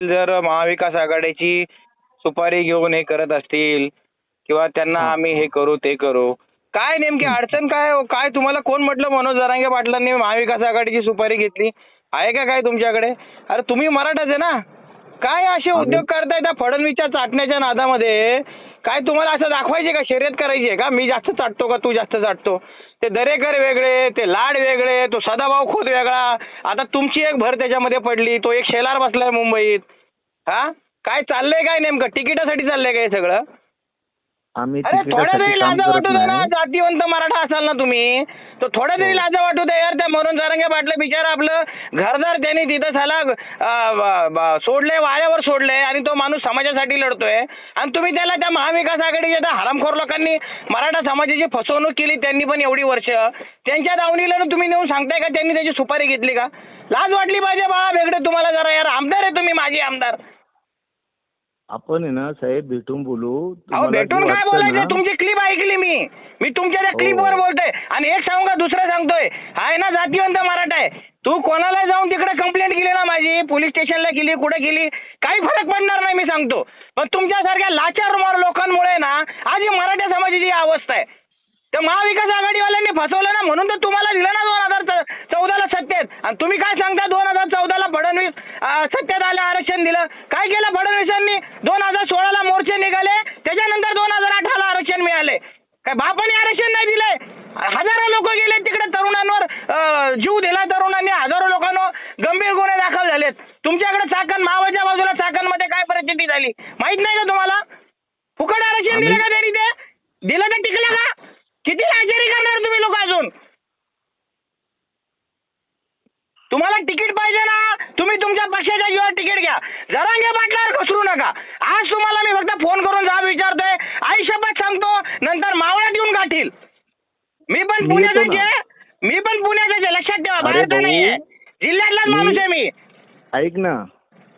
जर महाविकास आघाडीची सुपारी घेऊन हे करत असतील किंवा त्यांना आम्ही हे करू ते करू काय नेमकी अडचण काय हो? काय तुम्हाला कोण म्हटलं? मनोज जरांगे पाटलांनी महाविकास आघाडीची सुपारी घेतली. आहे का काय तुमच्याकडे? अरे तुम्ही मराठाच आहे ना. काय असे उद्योग करताय त्या फडणवीसच्या चाटण्याच्या नादामध्ये? काय तुम्हाला असं दाखवायचे का? शर्यत करायची आहे का? मी जास्त चाटतो का? तू जास्त चाटतो. ते दरेकर वेगळे ते लाड वेगळे तो सदाभाऊ खोत वेगळा. आता तुमची एक भर त्याच्यामध्ये पडली. तो एक शेलार बसलाय मुंबईत. हा? काय चाललंय काय नेमकं? तिकिटासाठी चाललंय काय हे सगळं? आम्ही अरे थोड्या तरी लाजा वाटू दे ना. जातीवंत मराठा असाल ना तुम्ही तर थोड्या तरी हो. लाजा वाटू दे यार त्या मनोज जारंगे पाटले बिचारा आपलं घरदार त्यांनी तिथं झाला सोडले वाऱ्यावर सोडले आणि तो माणूस समाजासाठी लढतोय आणि तुम्ही त्याला त्या महाविकास आघाडीच्या त्या हरामखोर लोकांनी मराठा समाजाची फसवणूक केली त्यांनी पण एवढी वर्ष त्यांच्या दावणीला तुम्ही नेऊन सांगताय का त्यांनी त्याची सुपारी घेतली का लाज वाटली पाहिजे बा वेगळे तुम्हाला जरा यार आमदार आहे तुम्ही माझे आमदार आपण आहे ना साहेब भेटून बोलू. अहो तुम्हाला जे भेटून काय वाटतं बोलायचं? ना, तुमची क्लिप ऐकली मी. मी तुमच्या त्या हो. क्लिपवर बोलतोय. आणि एक सांगू का दुसरं सांगतोय. आहे ना जातीवंत मराठा आहे. तू कोणाला जाऊन तिकडे कंप्लेंट केली ना माझी? पोलीस स्टेशनला केली कुठे केली काही फरक पडणार नाही मी सांगतो. पण तुमच्यासारख्या लाचार मार लोकांमुळे ना आज ही मराठा समाजाची ही अवस्था आहे. तर महाविकास आघाडीवाल्यांनी फसवलं ना म्हणून तर तुम्हाला दिलं ना दोन हजार चौदाला सत्तेत. आणि तुम्ही काय सांगता दोन हजार अं, सत्तेत आलं आरक्षण दिलं. काय केलं फडणवीसांनी? दोन हजार सोळाला मोर्चे निघाले त्याच्यानंतर दोन हजार अठराला आरक्षण मिळाले. काय बापाने आरक्षण नाही दिलंय? हजारो लोक गेले तिकडे तरुणांवर जीव दिला तरुणांनी हजारो लोकांवर. गंभीर गुन्हे दाखल झालेत. तुमच्याकडे चाकण मावाच्या बाजूला चाकणमध्ये काय परिस्थिती झाली? माहीत नाही का तुम्हाला? फुकट आरक्षण दिलं का तरी ते? दिलं तर टिकलं का? किती लाचारी करणार तुम्ही लोक अजून? तुम्हाला तिकीट पाहिजे ना? तुम्ही तुमच्या पक्षाच्या जीवावर तिकीट घ्या. जरांगे पाटलावर घसरू नका. आज तुम्हाला मी फक्त फोन करून जा विचारतोय. आई शपथ सांगतो नंतर मावळ्यात येऊन गाठील. मी पण. आहे. मी पण पुण्याचाच आहे. लक्षात ठेवा भाऊ, नाहीये. जिल्ह्यातलाच माणूस आहे मी. ऐक ना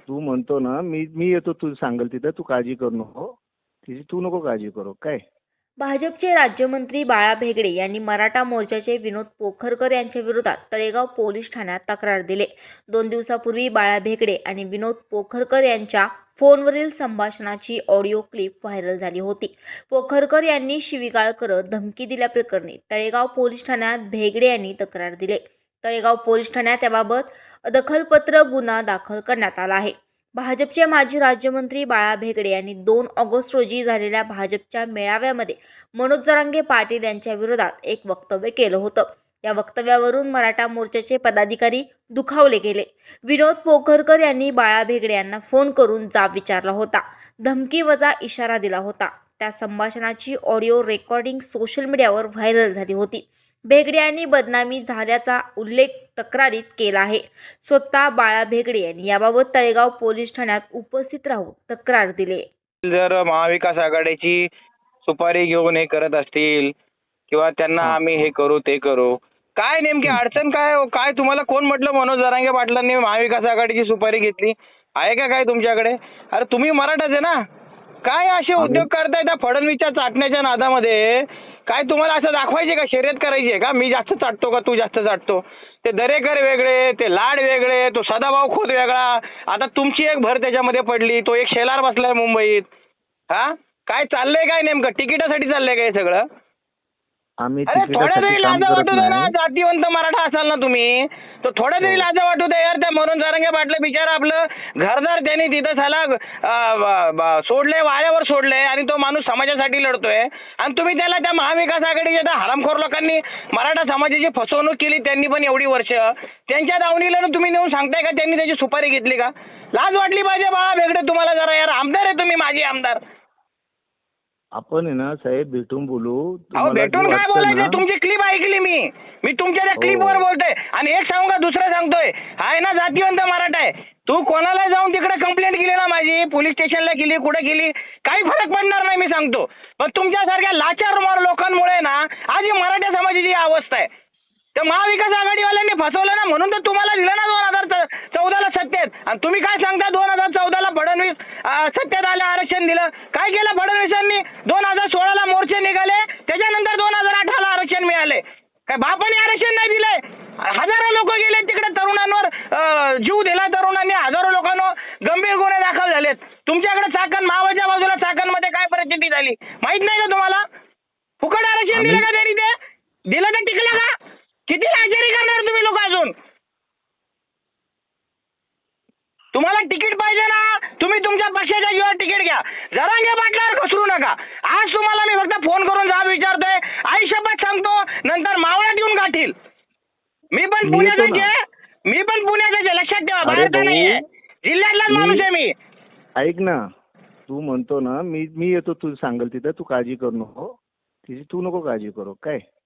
तू म्हणतो ना मी मी येतो तू सांगेल तिथं तू काळजी करू नको. तिची तू नको काळजी करू काय? भाजपचे राज्यमंत्री बाळा भेगडे यांनी मराठा मोर्चाचे विनोद पोखरकर यांच्या विरोधात तळेगाव पोलीस ठाण्यात तक्रार दिले. दोन दिवसापूर्वी बाळा भेगडे आणि विनोद पोखरकर यांच्या फोनवरील संभाषणाची ऑडिओ क्लिप व्हायरल झाली होती. पोखरकर यांनी शिवीगाळ करत धमकी दिल्याप्रकरणी तळेगाव पोलीस ठाण्यात भेगडे यांनी तक्रार दिली. तळेगाव पोलीस ठाण्यात याबाबत दखलपत्र गुन्हा दाखल करण्यात आला आहे. भाजपचे माजी राज्यमंत्री बाळा भेगडे यांनी दोन ऑगस्ट रोजी झालेल्या भाजपच्या मेळाव्यामध्ये मनोज जरांगे पाटील यांच्या विरोधात एक वक्तव्य केलं होतं. या वक्तव्यावरून मराठा मोर्चाचे पदाधिकारी दुखावले गेले. विनोद पोखरकर यांनी बाळा भेगडे यांना फोन करून जाब विचारला होता. धमकी वजा इशारा दिला होता. त्या संभाषणाची ऑडिओ रेकॉर्डिंग सोशल मीडियावर व्हायरल झाली होती. भेगडे यांनी बदनामी झाल्याचा उल्लेख तक्रारीत केला आहे. स्वतः बाळा भेगडे यांनी याबाबत तळेगाव पोलीस ठाण्यात उपस्थित राहून तक्रार दिली. जर महाविकास आघाडीची सुपारी घेऊन हे करत असतील किंवा त्यांना आम्ही हे करू ते करू काय नेमकी अडचण काय हो? काय तुम्हाला कोण म्हटलं? मनोज जरांगे पाटलांनी महाविकास आघाडीची सुपारी घेतली. आहे का काय तुमच्याकडे? अरे तुम्ही मराठाच आहे ना. काय असे उद्योग करताय त्या फडणवीसच्या चाटण्याच्या नादामध्ये? काय तुम्हाला असं दाखवायचे का? शर्यत करायची आहे का? मी जास्त चाटतो का? तू जास्त चाटतो. ते दरेकर वेगळे ते लाड वेगळे तो सदाभाऊ खोत वेगळा. आता तुमची एक भर त्याच्यामध्ये पडली तो एक शेलार बसलाय मुंबईत. हा? काय चाललंय काय नेमकं? तिकिटासाठी चाललंय काय हे सगळं? आम्ही अरे थोड्या तरी लाजा वाटू दे ना. जातीवंत मराठा असाल ना तुम्ही तर थोड्या तरी हो. लाजा वाटू दे यार. त्या मनोज जारंगे पाटले बिचारा आपलं घरदार त्यांनी तिथं झाला सोडले वाऱ्यावर सोडले आणि तो माणूस समाजासाठी लढतोय. आणि तुम्ही त्याला त्या महाविकास आघाडीच्या त्या हरामखोर लोकांनी मराठा समाजाची फसवणूक केली त्यांनी पण एवढी वर्ष. त्यांच्या दावणीला ना तुम्ही नेऊन सांगताय का त्यांनी त्याची सुपारी घेतली का? लाज वाटली पाहिजे बा वेगळे तुम्हाला जरा यार. आमदार आहे तुम्ही माझे आमदार. आपण आहे ना साहेब भेटून बोलू. अहो तुम्हाला जे भेटून काय वाटतं बोलायचं? ना, तुमची क्लिप ऐकली मी. मी तुमच्या त्या हो. क्लिपवर बोलतोय. आणि एक सांगू का दुसरं सांगतोय. आहे ना जातीवंत मराठा आहे. तू कोणाला जाऊन तिकडे कंप्लेंट केली ना माझी? पोलीस स्टेशनला केली कुठे केली काही फरक पडणार नाही मी सांगतो. पण तुमच्यासारख्या लाचार मार लोकांमुळे ना आज ही मराठा समाजाची ही अवस्था आहे. तर महाविकास आघाडीवाल्यांनी फसवलं ना म्हणून तर तुम्हाला दिलं ना दोन हजार चौदाला सत्तेत. आणि तुम्ही काय सांगता दोन हजार अं, सत्तेत आलं आरक्षण दिलं. काय केलं फडणवीसांनी? दोन हजार सोळाला मोर्चे निघाले त्याच्यानंतर दोन हजार अठराला आरक्षण मिळाले. काय बापाने आरक्षण नाही दिलंय? हजारो लोक गेले तिकडे तरुणांवर जीव दिला तरुणांनी हजारो लोकांवर. गंभीर गुन्हे तुमच्याकडे चाकण मावाच्या बाजूला चाकणमध्ये काय परिस्थिती झाली? माहीत नाही का तुम्हाला? फुकट आरक्षण दिलं का त्यांनी ते? दिलं तर टिकलं का? किती आश्चर्य करणार तुम्ही लोक अजून? तुम्हाला तिकीट पाहिजे ना? तुम्ही तुमच्या पक्षाच्या जीवावर तिकीट घ्या. जरांगे पाटलावर घसरू नका. आज तुम्हाला मी फक्त फोन करून जाब विचारतोय. आई शपथ सांगतो नंतर मावळात येऊन गाठील. मी पण. आहे. मी पण पुण्याचाच आहे. लक्षात ठेवा भाऊ, नाहीये. जिल्ह्यातलाच मी- माणूस आहे मी. ऐक ना तू म्हणतो ना मी मी येतो तू सांगेल तिथं तू काळजी करू नको. तिची तू नको काळजी करू काय?